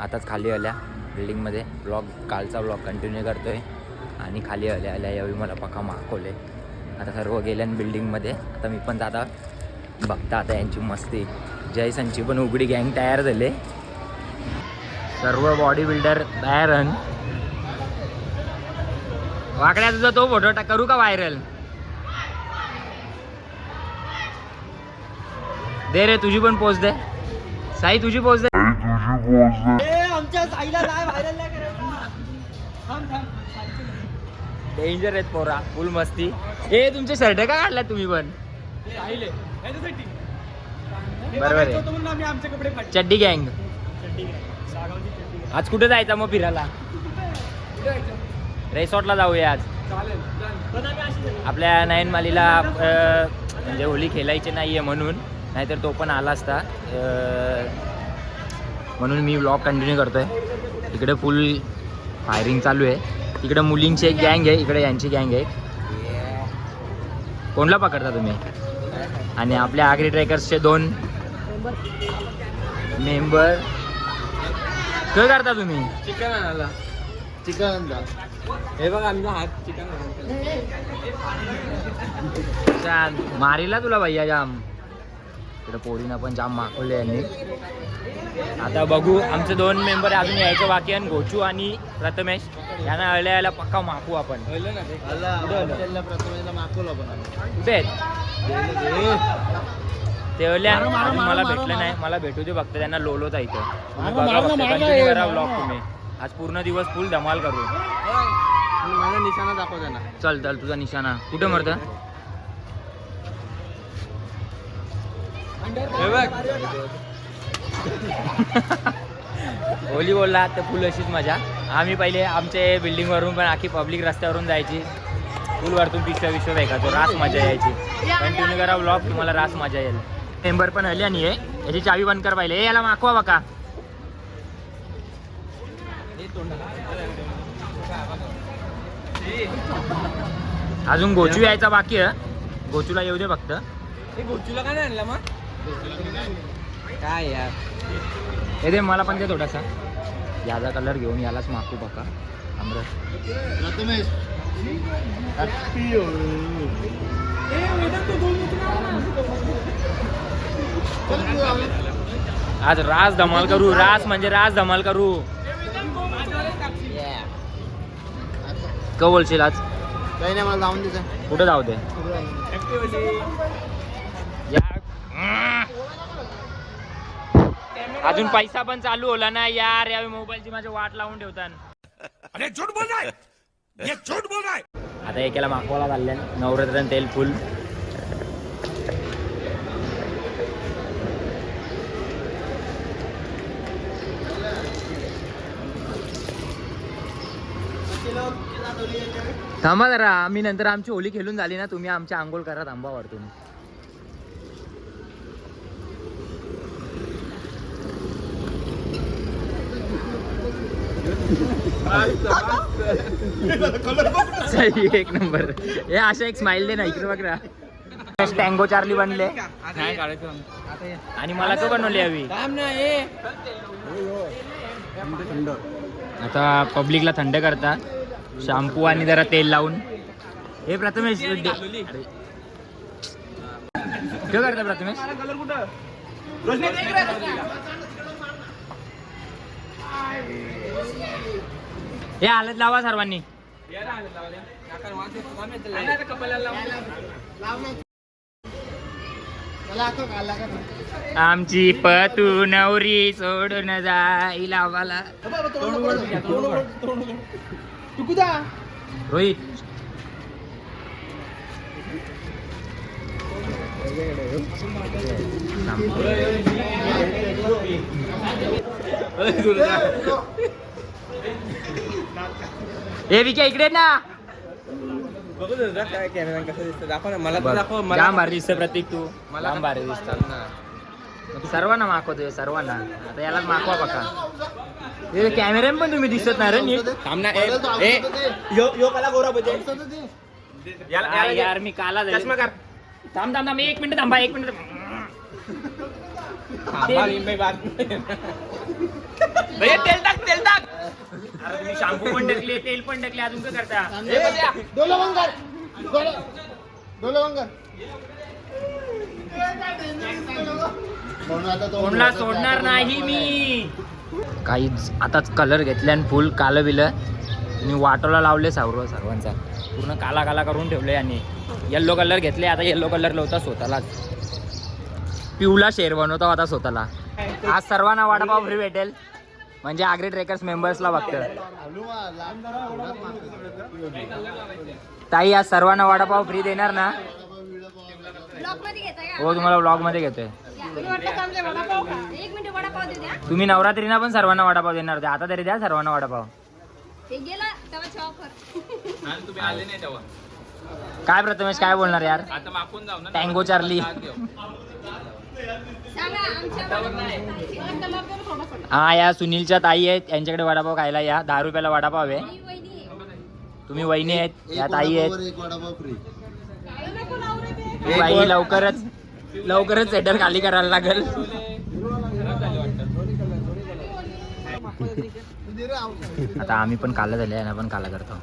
आताच खाली आल्या बिल्डिंगमध्ये. ब्लॉग कालचा ब्लॉग कंटिन्यू करतो आहे आणि खाली आल्या आल्या यावेळी मला पक्का माखवले आता सर्व गेल्या बिल्डिंगमध्ये. आता मी पण आता बघता आता यांची मस्ती. जयसनची पण उघडी गँग तयार झाले. सर्व बॉडी बिल्डर तयार अन वाकड्या तुझा तो फोटो टा करू का व्हायरल दे रे तुझी पण पोच दे. साई तुझी पोच दे. डेंजर आहेत पोरा. फुल मस्ती. ए तुमचे शर्ट का काढला तुम्ही पण? बरोबर आहे. चड्डी गँग आज कुठे जायचा मग फिरायला? रेसॉर्टला जाऊया आज. आपल्या नयन मालीला म्हणजे होली खेळायची नाहीये म्हणून. नाहीतर तो पण आला असता. म्हणून मी ब्लॉग कंटिन्यू करतोय. इकडे फुल फायरिंग चालू आहे. इकडे मुलींची एक गँग आहे इकडे यांची गँग आहे. कोणला पकडता तुम्ही? आणि आपल्या आगरी ट्रेकर्सचे दोन मेंबर काय करता तुम्ही? चिकन आणायला. चिकन हे बघा आमचा हात चिकन मारीला तुला भैया जाम. इकडे पोरीनं पण जाम माखवले यांनी. आता बघू आमचे दोन मेंबर अजून यायचं बाकी आहे गोचू आणि प्रथमेश. यांना अळल्या यायला पक्का माखू आपण. कुठे ते अळल्या अजून मला भेटलं नाही मला भेटू दे फक्त त्यांना लोलोता इथं. बघा करा vlog तुम्ही. आज पूर्ण दिवस फुल धमाल करू. माझा निशाणा दाखव त्यांना. चल चल तुझा निशाणा. कुठे मरत? हे बघ. होली बोलला तर फुल अशीच मजा. आम्ही पहिले आमच्या बिल्डिंगवरून पण आखी पब्लिक रस्त्यावरून जायची. फुल वरतून पिशव्या विश्व फेकायचो रास मजा यायची. कंटिन्यू करा ब्लॉग तुम्हाला रास मजा येईल. मेंबर पण आली आणि याची चावी बंद कर पाहिले. याला माखवा बघा. अजून गोचू यायचा बाकी आहे. गोचूला येऊ दे फक्त. गोचूला काय आणला मग? काय यार? हे दे मला पण दे थोडासा. याचा कलर घेऊन यालाच मागू बघा. आमरस. आज रास धमाल करू रास म्हणजे रास धमाल करू. का बोलशील आज? काही नाही मला जाऊन द्यायचं कुठं जाऊ दे या- अजून पैसा पण चालू होला ना यार या मोबाईलची माझी वाट लावून ठेवतात आता एकेला मागवाला चालल्या नवरात्र तेल फुल. थांबा जरा आम्ही नंतर आमची होली खेळून झाली ना तुम्ही आमच्या आंघोळ करा थांबा वरतून सही एक नंबर. हे अशा एक स्माइल दे ना इकडे बघ टँगो चार्ली बनले. आणि मला तो बनवली हवी. आता पब्लिकला थंड करता शॅम्पू आणि जरा तेल लावून. हे प्रथमेश. काय करता प्रथमेश. कलर हे हालत लावा सर्वांनी. आमची पतू नवरी सोडून जाईल आम्हाला रोहित. हे विके इकडे ना. बघू दे काय कॅमेरा कसं दिसतं. दाखव ना. मला दाखव मला भारी दिसतं प्रतीक तू. मला जाम भारी दिसतात ना सर्वांना मागवतोय सर्वांना. आता यालाच मागवा बघा. हे कॅमेरा पण तुम्ही दिसत नाही रे नीट. थांब ना. ए ए यो यो कला गोरा बजे याला याला यार मी काला जाईल. चष्मा कर. थांब थांब थांब. एक मिनिट थांबा एक मिनिट थांबा, भैया तेल टाक तेल टाक. अरे तुम्ही शॅम्पू पण टाकले तेल पण टाकले अजून काय करता? डोलवंगर डोलवंगर म्हणून आता तो कोणला सोडणार नाही मी. काहीच आताच कलर घेतले आणि फुल कालं बिलं. मी वाटोला लावले सर्व सर्वांचा. पूर्ण काला काला करून ठेवले आणि येल्लो कलर घेतले आता येल्लो कलर लावता स्वतःलाच. पिवला शेर बनवता आता स्वतःला. आज सर्वांना वडापाव फ्री भेटेल. म्हणजे आग्री ट्रेकर्स मेंबर्सला मागतो. ताई आज सर्वांना वडापाव फ्री देणार ना? ब्लॉकमध्ये घेताय का? हो तुम्हाला ब्लॉगमध्ये घेतोय एक मिनिट वडापाव दे द्या. तुम्ही नवरात्रीना पण सर्वांना वडापाव देणार होते. आता तरी द्या सर्वांना वडापाव. काय प्रथमेश काय बोलणार यार? आता मागून जाऊ ना. टँगो चार्ली हा या सुनीलच्या ताई आहेत. यांच्याकडे वडापाव खायला या. दहा रुपयाला वडापाव आहे. ही तुम्ही वहिनी आहेत. या ताई आहेत. बाई लवकरच लवकरच सेटर खाली करायला लागेल. आता आम्ही पण काला झाले यांना पण काला करतो.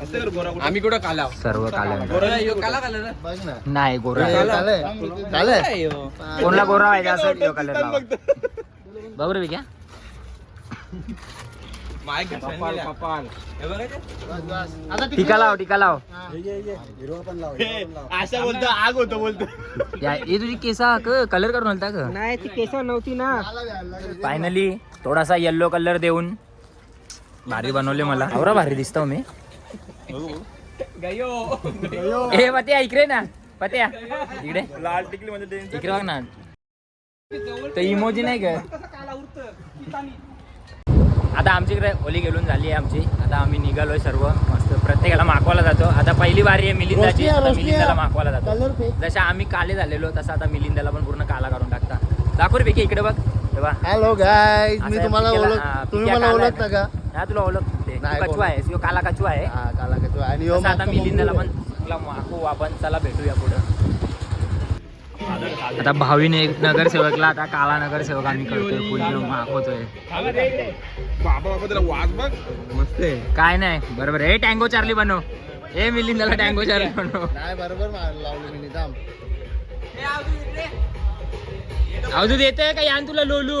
आम्ही कुठं काला सर्व काला काला काला बघ ना. नाही गोरा हे. कालंय? कोणला गोरा व्हायचा असेल तो कलर लावा? बघू रे विक्या. टीका लाव टीका लाव. अशा बोलतो आग होतो बोलतो. या हे तुझी केसा क कलर करून होता का? नाही ती केस नव्हती ना. फायनली थोडासा येल्लो कलर देऊन भारी बनवले मला. एवढा भारी दिसतो मी. ए पत्या इकडे ना. पत्या. इकडे. लाल टिकली म्हणजे इकडे बघ ना. तर इमोजी नाही का? आता आमच्याकडे होली गेलून झाली आहे आमची. आता आम्ही निघालोय सर्व मस्त. प्रत्येकाला मागवायला जातो. आता पहिली बारी आहे मिलिंदाची. आता मिलिंदाला आहे. मागवायला जातो. जशा आम्ही काले झालेलो तसं आता मिलिंदाला पण पूर्ण काला करून टाकता. दाखव पैकी इकडे बघ. हॅलो गाईज मी तुम्हाला ओळख हा, तुम्ही मला का? ना? हा तुला ओळखते तू नाही, कचवा किंवा काला कचवा आहे. हा काला कचवा आणि ह्यो तसं आता मागचा मिलिंदाला बघू. पण मागू. आपण चला भेटूया पुढं. आता भावीने एक नगरसेवकला आता काला नगरसेवक आम्ही करतोय पूर्ण मागवतोय मस्त आहे काय नाही बरोबर हे टँगो चार्ली बनव. हे मिलिंदाला टँगो चार्ली बनव. नाही बरोबर मार- लावलं मी निदाम. अजून येतोय का यान तुला लोलू?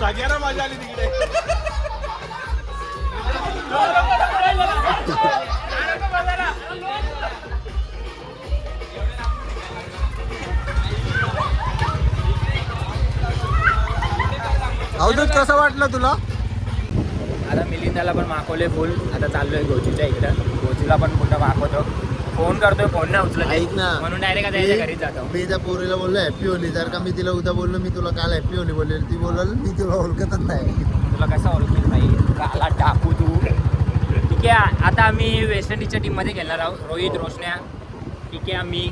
सगळ्यांना मजा आली तिकडे. अवधूत कसं वाटलं तुला? आता मिलिंदाला पण मागवले फुल आता चाललोय गोचूच्या इकडं. गोचूला पण कुठं मागवतो. फोन करतोय फोन नाही उचलत. ऐक ना. म्हणून डायरेक्ट आता याच्या घरीच जातो. मी त्या पोरीला बोललो हॅपी होली जर का मी तिला उद्या बोललो मी तुला काल हॅपी होली बोलले ती बोलल मी तुला ओळखतच नाही. तुला कसं ओळखेल नाही? काला टाकू तू. ठीक आहे आता आम्ही वेस्ट इंडिजच्या टीममध्ये खेळणार आहोत. रोहित रोशन्या ठीक आहे आम्ही.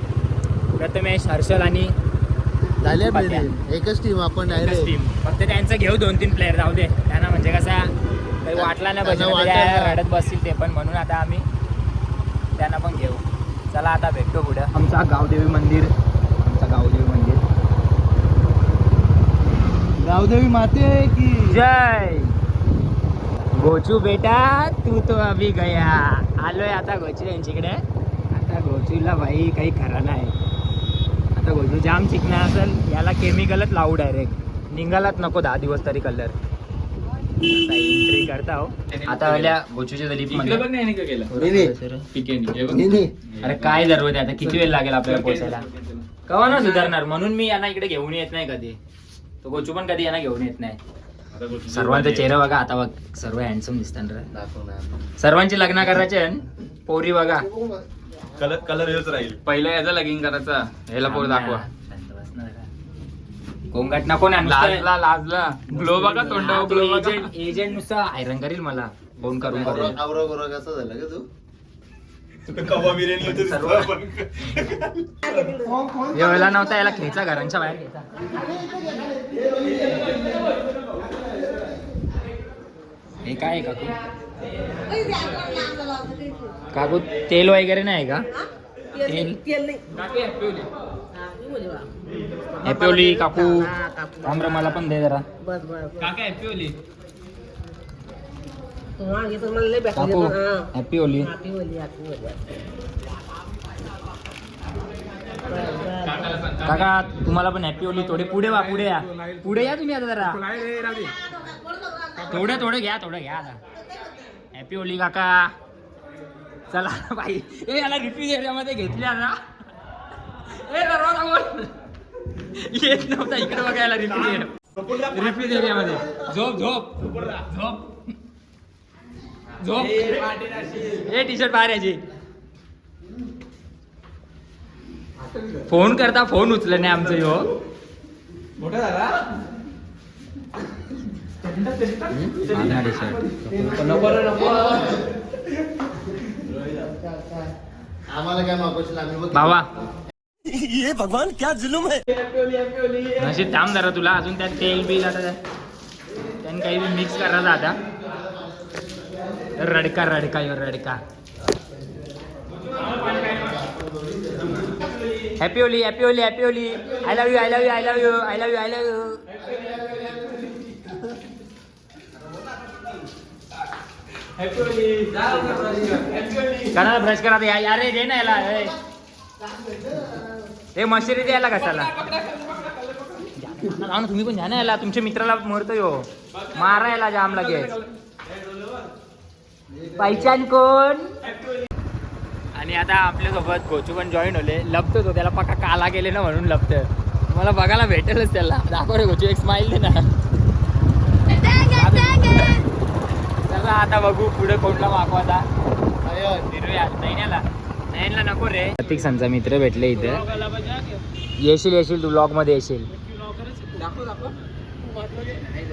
प्रथमेश हर्षल आणि बेडी एकच टीम आपण डायरेक्ट टीम फक्त त्यांचं घेऊ दोन तीन प्लेअर जाऊ दे. त्यांना म्हणजे कसा काही वाटला नाही त्यांना पाहिजे वाटेल म्हणजे ना. रडत बसतील ते पण म्हणून आता आम्ही त्यांना पण घेऊ. चला आता भेटतो पुढं. आमचा गावदेवी मंदिर. आमचा गावदेवी मंदिर. गावदेवी माते की जय! गोचू बेटा तू तो अभी गया. आलोय आता गोचू यांच्याकडे. आता गोचूला भाई काही खरा नाही. आता गोचू जाम चिकना असेल याला केमिकलच लावू डायरेक्ट निघालाच नको दहा दिवस तरी कलर एंट्री करता हो. आता आल्या गोचूच्या दलीप नाही, नाही. अरे काय आहे आता किती वेळ लागेल आपल्याला पोहोचायला कवा ना सुधारणार? म्हणून मी यांना इकडे घेऊन येत नाही कधी. तो गोचू पण कधी यांना घेऊन येत नाही. सर्वांचा चेहरा बघा आता बघ सर्व हँडसम दिसतात रे दाखव ना सर्वांची लग्न करायचे? पोरी बघा. कलर कलर हेच राहील. पहिलं याचं लगीन करायचं. ह्याला पोर दाखवा. गोंगाट नको ना लाजला लाजला. ग्लो बघा ग्लो बघा. एजंट एजंट नुसतं आयरन करील मला. फोन करून करून. आवरा आवरा गोरा कसा झाला का तू? कवा बिर्याणी होते सर्व. एवढा नव्हता याला खेचा घरांच्या बाहेर खेचा. हे काय आहे काकू? काकू तेल वगैरे नाही का? तेल काकी happy होली. हॅपी ओली काकू. थांब मला पण दे जरा. काकी होली. हॅपी ओली काकाला सांग. काका तुम्हाला पण हॅपी ओली थोडे पुढे वा पुढे या. पुढे या तुम्ही आता जरा. थोडं थोडं घ्या थोडं घ्या आता. हॅपी ओली काका. चला बाई. ए याला रिपीट एरियामध्ये घेतले आता. ए दरवाजा बोल येत नव्हता इकडे बघायला रिपीट एरिया रिपीट एरियामध्ये झोप झोप. झोप. झोप. ए टी शर्ट बाहेर यायची. फोन करता फोन उचल नाही आमचं ह्यो माझा टी शर्ट आम्हाला काय मागवशील आम्ही बघ बाबा नशीब थांब जरा तुला अजून त्यात तेल बिल आता त्यानं काही बी मिक्स करायचं आता. रडका रडका यो रडका. हॅपी ओली हॅपी ओली happy Oli I love you I love you I love you I love you I love you करा ब्रश करा या या रे दे ना याला ए. हे मशिरी द्यायला कशाला? जाऊ ना तुम्ही पण जाणं याला तुमच्या मित्राला मरतोय हो. मारायला जाम लगेच पहिचान कोण? आणि आता आपल्यासोबत गोचू पण जॉईन होले. लपतो तो त्याला पक्का काला गेले ना म्हणून लपतोय. मला बघायला भेटेलच त्याला. दाखव रे गोचू एक स्माइल दे ना. आता बघू पुढे कोणला मागू आता फिरूया नैन्याला. प्रतीक संचा मित्र भेटले इथे. येशील येशील तू ब्लॉगमध्ये येशील.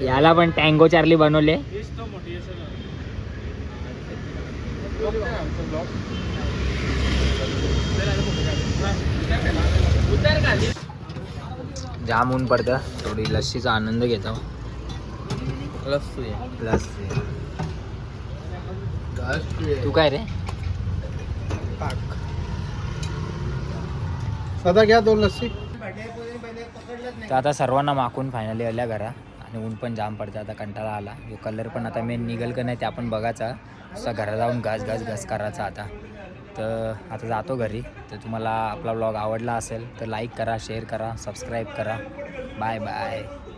याला पण टँगो चार्ली बनवले. जाम ऊन पडतं. थोडी लस्सीचा आनंद घेतो. लस्सी. तू काय रे? पाक. सदा घ्या दोन लस्सी. तर आता सर्वांना माकून फायनली आल्या घरा. आणि ऊन पण जाम पडतं आता कंटाळा आला. जो कलर पण आता मेन निघल का नाही ते आपण बघायचा. असा घरा जाऊन घास घास घास करायचा आता. तर आता जातो घरी. तर तुम्हाला आपला ब्लॉग आवडला असेल तर लाईक करा शेअर करा सबस्क्राईब करा. Bye bye